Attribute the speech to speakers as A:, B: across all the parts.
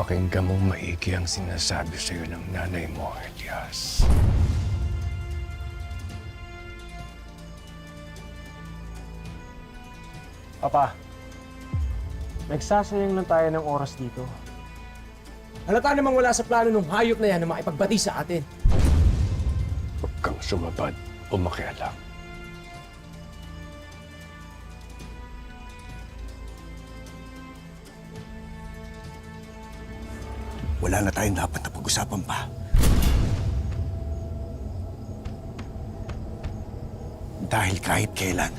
A: Pakinggan mong maigi ang sinasabi sa iyo ng nanay mo, Elias.
B: Papa, nagsasayang lang tayo ng oras dito.
C: Halata namang wala sa plano ng hayop na yan na makipagbati sa atin.
A: Huwag kang sumabad o makialam.
D: Wala na tayong dapat na pag-usapan pa. Dahil kahit kailan,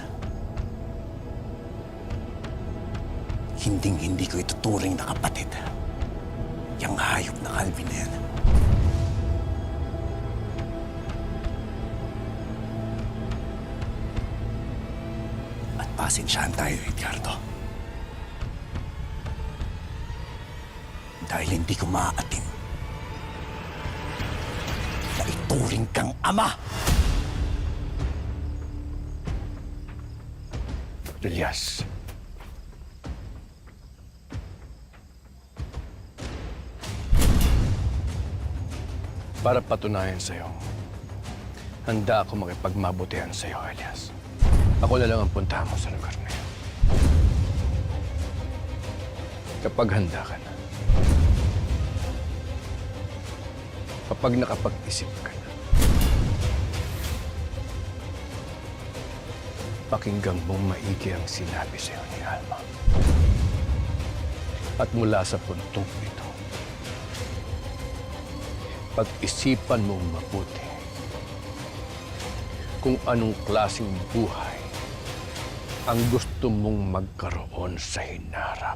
D: hinding-hindi ko ituturing na kapatid. Yang hayop na Calvin na yan. At pasensyahan tayo, Edgardo. Dahil hindi ko maaatim na ituring kang ama.
A: Elias. Para patunayan sa'yo, handa ako makipagmabutihan sa'yo, Elias. Ako na lang ang puntahan mo sa lugar na. Kapag handa ka na, kapag nakapag-isip ka na, pakinggan mong maigi ang sinabi sa iyo ni Alma. At mula sa puntong ito, pag-isipan mong mabuti kung anong klaseng buhay ang gusto mong magkaroon sa hinarap.